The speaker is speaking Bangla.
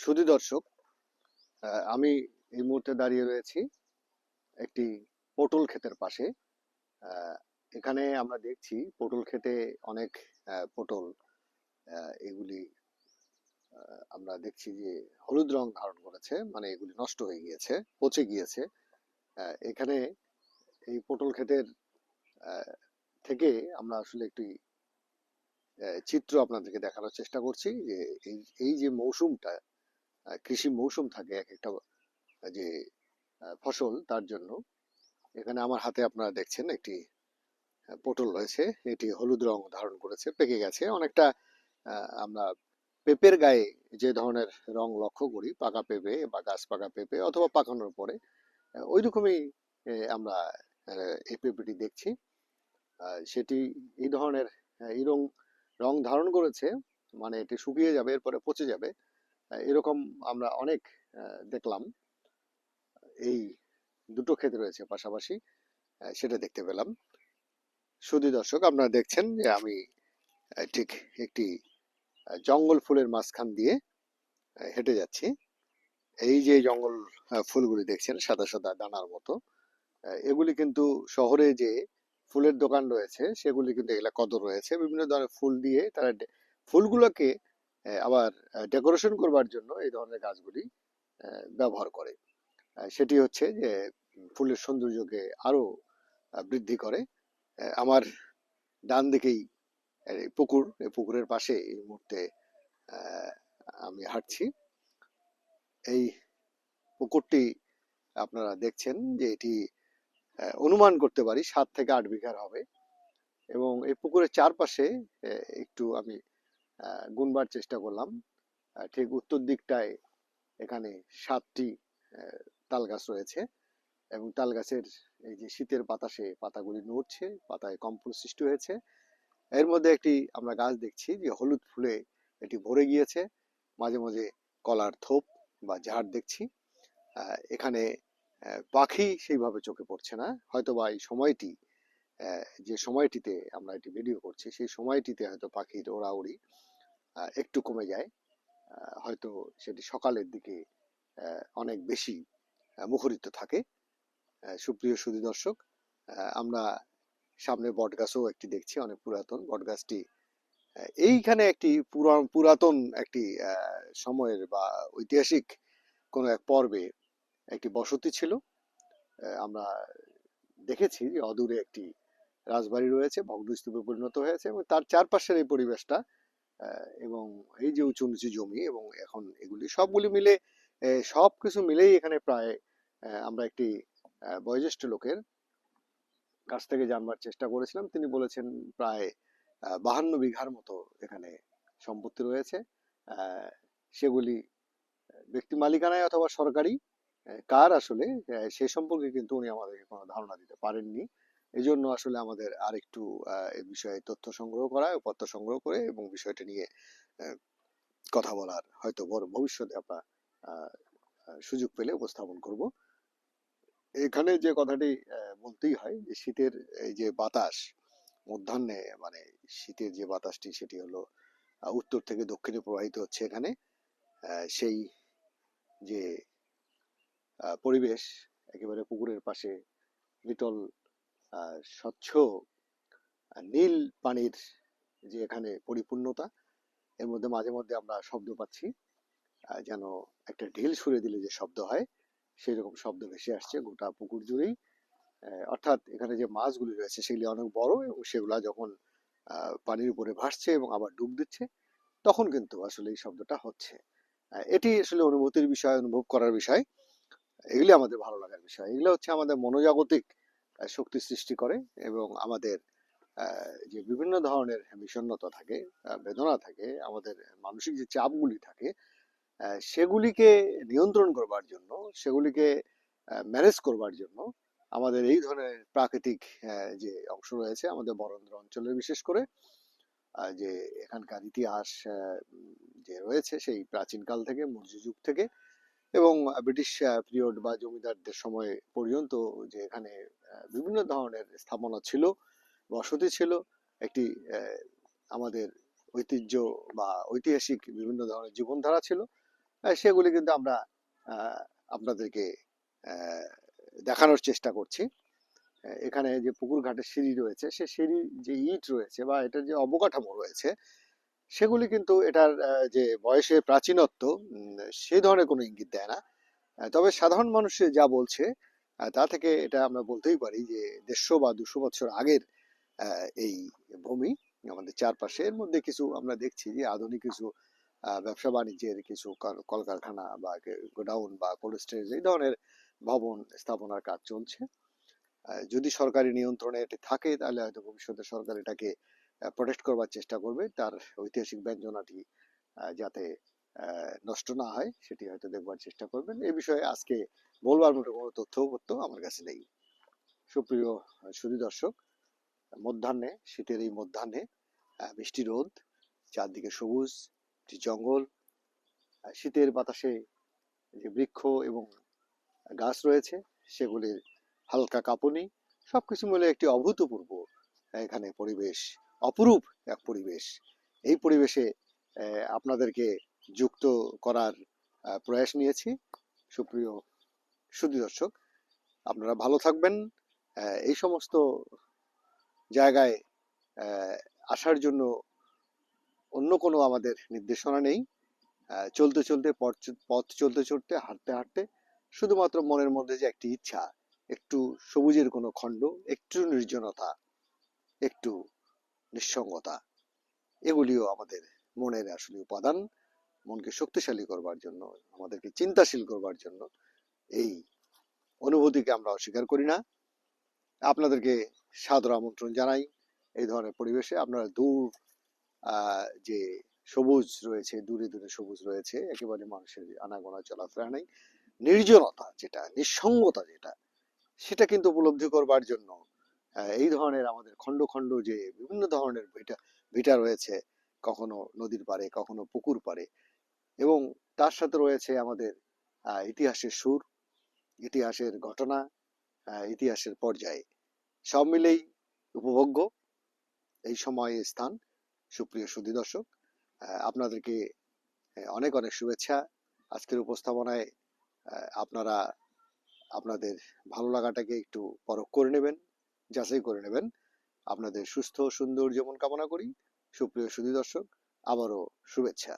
সুধী দর্শক আমি এই মুহূর্তে দাঁড়িয়ে রয়েছি একটি পটল ক্ষেতের পাশে। এখানে আমরা দেখছি পটল ক্ষেতে অনেক পটল এগুলি আমরা দেখছি যে হলুদ রং ধারণ করেছে মানে এগুলি নষ্ট হয়ে গিয়েছে, পচে গিয়েছে। এখানে এই পটল ক্ষেতের থেকে আমরা আসলে একটি চিত্র আপনাদেরকে দেখানোর চেষ্টা করছি যে এই এই যে মৌসুমটা কৃষি মৌসুম থাকে এক একটা যে ফসল তার জন্য। এখানে আমার হাতে আপনারা দেখছেন একটি পটল রয়েছে। এটি হলুদ রং ধারণ করেছে, পেকে গেছে। অনেকটা আমরা পেঁপের গায়ে যে ধরনের রং লক্ষ্য করি, পাকা পেঁপে বা গাছ পাকা পেঁপে অথবা পাকানোর পরে ওই রকমই আমরা এই পেঁপেটি দেখছি। সেটি এই ধরনের এই রং রং ধারণ করেছে মানে এটি শুকিয়ে যাবে, এরপরে পচে যাবে। এরকম আমরা অনেক দেখলাম। এই দুটো ক্ষেত রয়েছে পাশাপাশি সেটা দেখতে পেলাম। সুধী দর্শক, আপনারা দেখছেন যে আমি ঠিক একটি জঙ্গল ফুলের মাঝখান দিয়ে হেঁটে যাচ্ছি। এই যে জঙ্গল ফুলগুলি দেখছেন, সাদা সাদা দানার মতো এগুলি কিন্তু শহরে যে ফুলের দোকান রয়েছে, সেগুলি কিন্তু এগুলা কদর রয়েছে। বিভিন্ন ধরনের ফুল দিয়ে তারা ফুলগুলোকে আবার ডেকোরেশন করবার জন্য এই ধরনের গাছগুলি ব্যবহার করে। সেটি হচ্ছে যে ফুলের সৌন্দর্যকে আরও বৃদ্ধি করে। আমার ডান দিকেই পুকুর পুকুরের পাশে এই মুহূর্তে আমি হাঁটছি। এই পুকুরটি আপনারা দেখছেন যে এটি অনুমান করতে পারি সাত থেকে আট বিঘার হবে। এবং এই পুকুরের চারপাশে একটু আমি গুনবার চেষ্টা করলাম। ঠিক উত্তর দিকটায় এখানে সাতটি তাল গাছ রয়েছে এবং তাল গাছের এই যে শীতের বাতাসে পাতাগুলি নড়ছে, পাতায় কম্পন সৃষ্টি হয়েছে। এর মধ্যে একটি আমরা গাছ দেখছি যে হলুদ ফুলে এটি ভরে গিয়েছে। মাঝে মাঝে কলার থোপ বা ঝাড় দেখছি। এখানে পাখি সেইভাবে চোখে পড়ছে না। হয়তো বা এই সময়টি যে সময়টিতে আমরা এটি ভিডিও করছি, সেই সময়টিতে হয়তো পাখির ওড়াউড়ি একটু কমে যায়। হয়তো সেটি সকালের দিকে অনেক বেশি মুখরিত থাকে। সুপ্রিয় সুধী দর্শক আমরা সামনে বট গাছও একটি দেখছি, অনেক পুরাতন। বট গাছটি এইখানে একটি পুরা- পুরাতন একটি সময়ের বা ঐতিহাসিক কোনো এক পর্বে একটি বসতি ছিল। আমরা দেখেছি যে অদূরে একটি রাজবাড়ি রয়েছে ভগ্নস্তূপে পরিণত হয়েছে এবং তার চারপাশের এই পরিবেশটা এবং এই যে উঁচু নিচু জমি এবং এখন এগুলি সবগুলি মিলে সব কিছু মিলেই এখানে প্রায় আমরা একটি বয়োজ্যেষ্ঠ লোকের কাছ থেকে জানবার চেষ্টা করেছিলাম। তিনি বলেছেন প্রায় বাহান্ন বিঘার মতো এখানে সম্পত্তি রয়েছে। সেগুলি ব্যক্তি মালিকানায় অথবা সরকারি কার আসলে সে সম্পর্কে কিন্তু উনি আমাদেরকে কোনো ধারণা দিতে পারেননি। এই জন্য আসলে আমাদের আরেকটু আহ, এই বিষয়ে তথ্য সংগ্রহ করা পত্র সংগ্রহ করে এবং বিষয়টা নিয়ে কথা বলার হয়তো বড় ভবিষ্যতে আমরা সুযোগ পেলে উপস্থাপন করব। এখানে যে কথাটি বলতেই হয় যে শীতের এই যে বাতাস মধ্যাহ্নে মানে শীতের যে বাতাসটি সেটি হলো উত্তর থেকে দক্ষিণে প্রবাহিত হচ্ছে এখানে। সেই যে পরিবেশ একেবারে পুকুরের পাশে আহ, স্বচ্ছ নীল পানির যে এখানে পরিপূর্ণতা, এর মধ্যে মাঝে মধ্যে আমরা শব্দ পাচ্ছি। যেন একটা ঢিল সুরে দিলে যে শব্দ হয় সেই রকম শব্দ ভেসে আসছে গোটা পুকুর জুড়েই। অর্থাৎ এখানে যে মাছগুলি রয়েছে সেগুলি অনেক বড় এবং সেগুলা যখন পানির উপরে ভাসছে এবং আবার ডুব দিচ্ছে, তখন কিন্তু আসলে এই শব্দটা হচ্ছে। এটি আসলে অনুভূতির বিষয়, অনুভব করার বিষয়। এগুলি আমাদের ভালো লাগার বিষয়। এগুলো হচ্ছে আমাদের মনোজাগতিক শক্তি সৃষ্টি করে এবং আমাদের যে বিভিন্ন ধরনের বিষণ্ণতা থাকে বেদনা থাকে, আমাদের মানসিক যে চাপগুলি থাকে সেগুলিকে নিয়ন্ত্রণ করবার জন্য, সেগুলিকে ম্যানেজ করবার জন্য আমাদের এই ধরনের প্রাকৃতিক যে অংশ রয়েছে আমাদের বরেন্দ্র অঞ্চলের বিশেষ করে যে এখানকার ইতিহাস যে রয়েছে সেই প্রাচীনকাল থেকে, মৌর্য যুগ থেকে এবং ব্রিটিশ পিরিয়ড বা জমিদারদের সময় পর্যন্ত যে এখানে বিভিন্ন ধরনের স্থাপনা ছিল, বসতি ছিল, একটি আমাদের ঐতিহ্য বা ঐতিহাসিক বিভিন্ন ধরনের জীবনধারা ছিল। সেগুলি কিন্তু আমরা আপনাদেরকে দেখানোর চেষ্টা করছি। এখানে যে পুকুর ঘাটের সিঁড়ি রয়েছে, সে সিঁড়ির যে ইট রয়েছে বা এটার যে অবকাঠামো রয়েছে, সেগুলি কিন্তু এটার যে বয়সে প্রাচীনত্ব সে ধরনের কোনো ইঙ্গিত দেয় না। তবে সাধারণ মানুষ যা বলছে তা থেকে এটা আমরা বলতেই পারি যে দেড়শো বা দুশো বছর আগের এই ভূমি আমাদের চারপাশে। এর মধ্যে কিছু আমরা দেখছি যে আধুনিক কিছু ব্যবসা বাণিজ্যের কিছু কলকারখানা বা গোডাউন বা কোল্ড স্টোরেজ এই ধরনের ভবন স্থাপনার কাজ চলছে। যদি সরকারি নিয়ন্ত্রণে এটি থাকে তাহলে হয়তো ভবিষ্যতে সরকার এটাকে প্রোটেক্ট করবার চেষ্টা করবে। তার ঐতিহাসিক ব্যঞ্জনাটি যাতে নষ্ট না হয়, সেটি হয়তো দেখবার চেষ্টা করবেন। এ বিষয়ে আজকে বলবার মতো কোনো তথ্য পত্র আমার কাছে নেই। সুপ্রিয় সুধী দর্শক, মধ্যাহ্নে, শীতের এই মধ্যাহ্নে মিষ্টি রোদ, চারদিকে সবুজ, একটি জঙ্গল শীতের বাতাসে যে বৃক্ষ এবং গাছ রয়েছে, সেগুলির হালকা কাঁপুনি, সবকিছু মিলে একটি অভূতপূর্ব এখানে পরিবেশ, অপরূপ এক পরিবেশ। এই পরিবেশে আপনাদেরকে যুক্ত করার প্রয়াস নিয়েছি। সুপ্রিয় সুধী দর্শক, আপনারা ভালো থাকবেন। এই সমস্ত জায়গায় আসার জন্য অন্য কোনো আমাদের নির্দেশনা নেই। চলতে চলতে পথ চলতে চলতে, হাঁটতে হাঁটতে শুধুমাত্র মনের মধ্যে যে একটি ইচ্ছা, একটু সবুজের কোনো খণ্ড, একটু নির্জনতা, একটু নিঃসঙ্গতা, এগুলিও আমাদের মনের আসলে উপাদান। মনকে শক্তিশালী করবার জন্য, আমাদেরকে চিন্তাশীল করবার জন্য এই অনুভূতিকে আমরা অস্বীকার করি না। আপনাদেরকে সাদর আমন্ত্রণ জানাই এই ধরনের পরিবেশে। আপনারা দূর যে সবুজ রয়েছে, দূরে দূরে সবুজ রয়েছে, একেবারে মানুষের আনাগোনা চলাফেরা নেই। নির্জনতা যেটা, নিঃসঙ্গতা যেটা, সেটা কিন্তু উপলব্ধি করবার জন্য এই ধরনের আমাদের খণ্ড খণ্ড যে বিভিন্ন ধরনের ভিটা ভিটা রয়েছে, কখনো নদীর পাড়ে, কখনো পুকুর পাড়ে এবং তার সাথে রয়েছে আমাদের ইতিহাসের সুর, ইতিহাসের ঘটনা ইতিহাসের পর্যায়ে। সব মিলেই উপভোগ্য এই সময় স্থান। সুপ্রিয় সুধী দর্শক আপনাদেরকে অনেক অনেক শুভেচ্ছা। আজকের উপস্থাপনায় আপনারা, আপনাদের ভালো লাগাটাকে একটু পরখ করে নেবেন, যাচাই করে নেবেন। আপনাদের সুস্থ, সুন্দর জীবন কামনা করি। সুপ্রিয় সুধী দর্শক, আবারও শুভেচ্ছা।